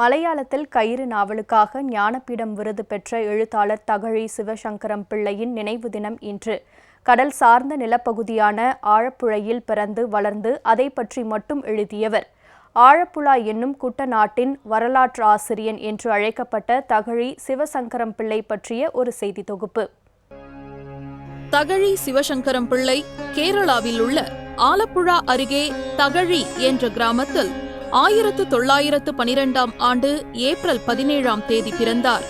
மலையாளத்தில் கயிறு நாவலுக்காக ஞானபீடம் விருது பெற்ற எழுத்தாளர் தகழி சிவசங்கரம் பிள்ளையின் நினைவு தினம் இன்று. கடல் சார்ந்த நிலப்பகுதியான ஆழப்புழையில் பிறந்து வளர்ந்து அதை பற்றி மட்டும் எழுதியவர். ஆழப்புழா என்னும் குட்டநாட்டின் வரலாற்று ஆசிரியன் என்று அழைக்கப்பட்ட தகழி சிவசங்கரம் பிள்ளை பற்றிய ஒரு செய்தி தொகுப்பு. தகழி சிவசங்கரம் பிள்ளை கேரளாவில் உள்ள ஆலப்புழா அருகே தகழி என்ற கிராமத்தில் ஆயிரத்து தொள்ளாயிரத்து பனிரெண்டாம் ஆண்டு ஏப்ரல் பதினேழாம் தேதி பிறந்தார்.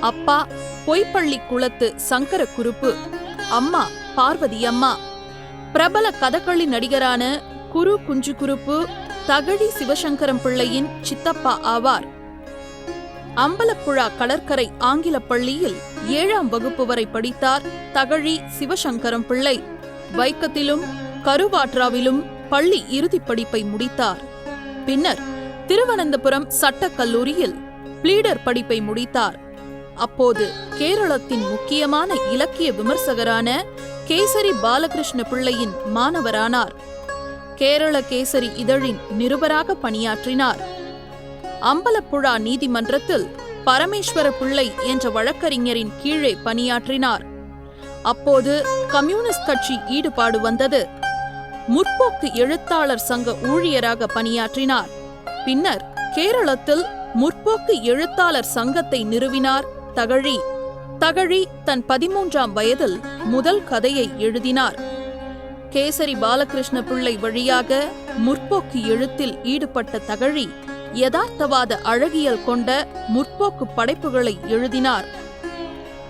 அப்பா பொய்ப்பள்ளி குளத்து சங்கர குருப்பு அம்மா பார்வதி அம்மா பிரபல கதகளி நடிகரான குரு குஞ்சு குருப்பு தகழி சிவசங்கரம் பிள்ளையின் சித்தப்பா ஆவார். அம்பலப்புழா கடற்கரை ஆங்கில பள்ளியில் ஏழாம் வகுப்பு வரை படித்தார் தகழி சிவசங்கரம் பிள்ளை. வைக்கத்திலும் கருவாற்றாவிலும் பள்ளி இறுதிப் படிப்பை முடித்தார். பின்னர் திருவனந்தபுரம் சட்டக் கல்லூரியில் பிளீடர் படிப்பை முடித்தார். அப்போது கேரளத்தின் முக்கியமான இலக்கிய விமர்சகரான கேசரி பாலகிருஷ்ண பிள்ளையின் மாணவரானார். கேரள கேசரி இதழின் நிருபராக பணியாற்றினார். அம்பலப்புழா நீதிமன்றத்தில் பரமேஸ்வர பிள்ளை என்ற வழக்கறிஞரின் கீழே பணியாற்றினார். அப்போது கம்யூனிஸ்ட் கட்சி ஈடுபாடு வந்தது. முற்போக்கு எழுத்தாளர் சங்க ஊழியராக பணியாற்றினார். பின்னர் கேரளத்தில் முற்போக்கு எழுத்தாளர் சங்கத்தை நிறுவினார் தகழி. தகழி தன் பதிமூன்றாம் வயதில் முதல் கதையை எழுதினார். கேசரி பாலகிருஷ்ண பிள்ளை வழியாக முற்போக்கு எழுத்தில் ஈடுபட்ட தகழி யதார்த்தவாத அழகியல் கொண்ட முற்போக்கு படைப்புகளை எழுதினார்.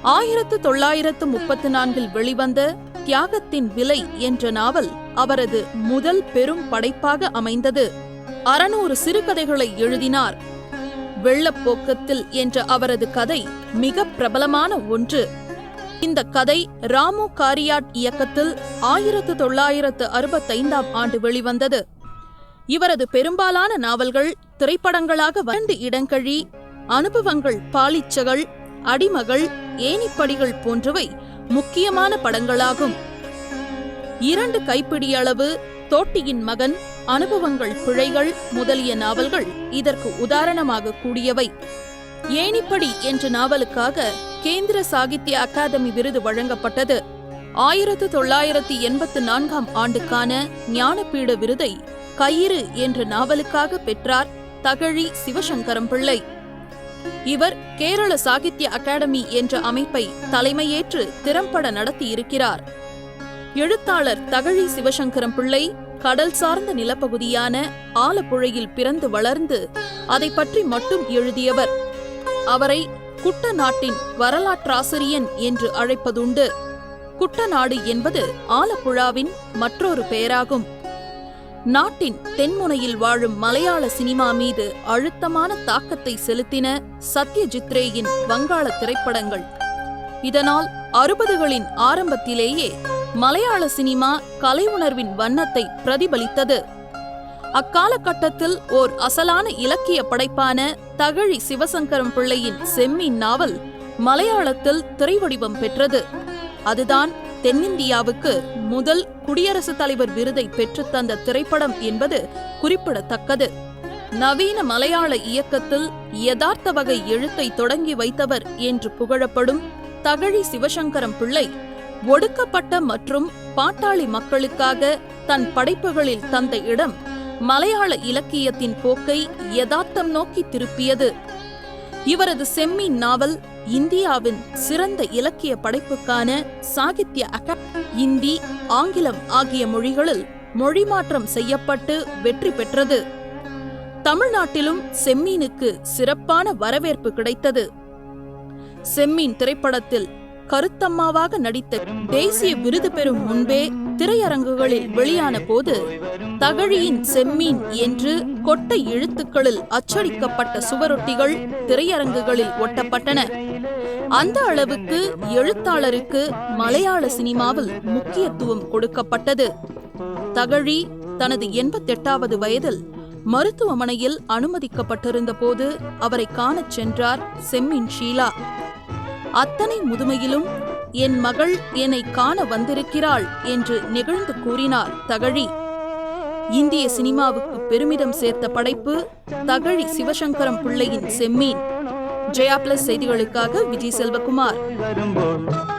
ஆயிரத்து தொள்ளாயிரத்து முப்பத்து நான்கில் வெளிவந்த தியாகத்தின் விலை என்ற நாவல் அவரது முதல் பெரும் படைப்பாக அமைந்தது. அறநூறு சிறுகதைகளை எழுதினார். வெள்ளப்போக்கத்தில் என்ற அவரது கதை மிக பிரபலமான ஒன்று. இந்த கதை ராமு காரியாட் இயக்கத்தில் ஆயிரத்து தொள்ளாயிரத்து அறுபத்தைந்தாம் ஆண்டு வெளிவந்தது. இவரது பெரும்பாலான நாவல்கள் திரைப்படங்களாக வறண்டு இடங்கழி அனுபவங்கள் பாலிச்சகள் அடிமகள் ஏணிப்படிகள் போன்றவை முக்கியமான படங்களாகும். இரண்டு கைப்பிடியளவு தோட்டியின் மகன் அனுபவங்கள் பிழைகள் முதலிய நாவல்கள் இதற்கு உதாரணமாக கூடியவை. ஏனிப்படி என்ற நாவலுக்காக கேந்திர சாகித்ய அகாதமி விருது வழங்கப்பட்டது. ஆயிரத்து தொள்ளாயிரத்தி எண்பத்து நான்காம் ஆண்டுக்கான ஞானபீட விருதை கயிறு என்ற நாவலுக்காக பெற்றார் தகழி சிவசங்கரம் பிள்ளை. இவர் கேரள சாகித்ய அகாடமி என்ற அமைப்பை தலைமையேற்று திறம்பட நடத்தியிருக்கிறார். எழுத்தாளர் தகழி சிவசங்கரம் பிள்ளை கடல் சார்ந்த நிலப்பகுதியான ஆலப்புழையில் பிறந்து வளர்ந்து அதை பற்றி மட்டும் எழுதியவர். அவரை குட்ட நாட்டின் வரலாற்றாசிரியன் என்று அழைப்பதுண்டு. குட்டநாடு என்பது ஆலப்புழாவின் மற்றொரு பெயராகும். நாட்டின் தென்முனையில் வாழும் மலையாள சினிமா மீது அழுத்தமான தாக்கத்தை செலுத்தின சத்யஜித்ரேயின் வங்காள திரைப்படங்கள். இதனால் அறுபதுகளின் ஆரம்பத்திலேயே மலையாள சினிமா கலை உணர்வின் வண்ணத்தை பிரதிபலித்தது. அக்காலகட்டத்தில் ஓர் அசலான இலக்கிய படைப்பான தகழி சிவசங்கரம் பிள்ளையின் செம்மீன் நாவல் மலையாளத்தில் திரைவடிவம் பெற்றது. அதுதான் தென்னிந்தியாவுக்கு முதல் குடியரசுத் தலைவர் விருதை பெற்றுத்தந்த திரைப்படம் என்பது குறிப்பிடத்தக்கது. நவீன மலையாள இயக்கத்தில் யதார்த்த வகை எழுத்தை தொடங்கி வைத்தவர் என்று புகழப்படும் தகழி சிவசங்கரம் பிள்ளை ஒடுக்கப்பட்ட மற்றும் பாட்டாளி மக்களுக்காக தன் படைப்புகளில் தந்த இடம் மலையாள இலக்கியத்தின் போக்கை யதார்த்தம் நோக்கி திருப்பியது. இவரது செம்மின் நாவல் இந்தியாவின் சிறந்த இலக்கிய படைப்புக்கான சாகித்ய அகா இந்தி ஆங்கிலம் ஆகிய மொழிகளில் மொழிமாற்றம் செய்யப்பட்டு வெற்றி பெற்றது. தமிழ்நாட்டிலும் செம்மீனுக்கு சிறப்பான வரவேற்பு கிடைத்தது. செம்மீன் திரைப்படத்தில் கருத்தம்மாவாக நடித்த தேசிய விருது பெறும் முன்பே திரையரங்குகளில் வெளியான போது தகழியின் செம்மீன் என்று கொட்டை எழுத்துக்களில் அச்சடிக்கப்பட்ட சுவரொட்டிகள் திரையரங்குகளில் ஒட்டப்பட்டன. அந்த அளவுக்கு எழுத்தாளருக்கு மலையாள சினிமாவில் முக்கியத்துவம் கொடுக்கப்பட்டது. தகழி தனது எண்பத்தெட்டாவது வயதில் மருத்துவமனையில் அனுமதிக்கப்பட்டிருந்த போது அவரை காணச் சென்றார் செம்மின் ஷீலா. அத்தனை முதுமையிலும் என் மகள் என்னை காண வந்திருக்கிறாள் என்று நெகிழ்ந்து கூறினார் தகழி. இந்திய சினிமாவுக்கு பெருமிதம் சேர்த்த படைப்பு தகழி சிவசங்கரம் பிள்ளையின் செம்மீன். ஜெயா பிளஸ் செய்திகளுக்காக விஜய் செல்வகுமார்.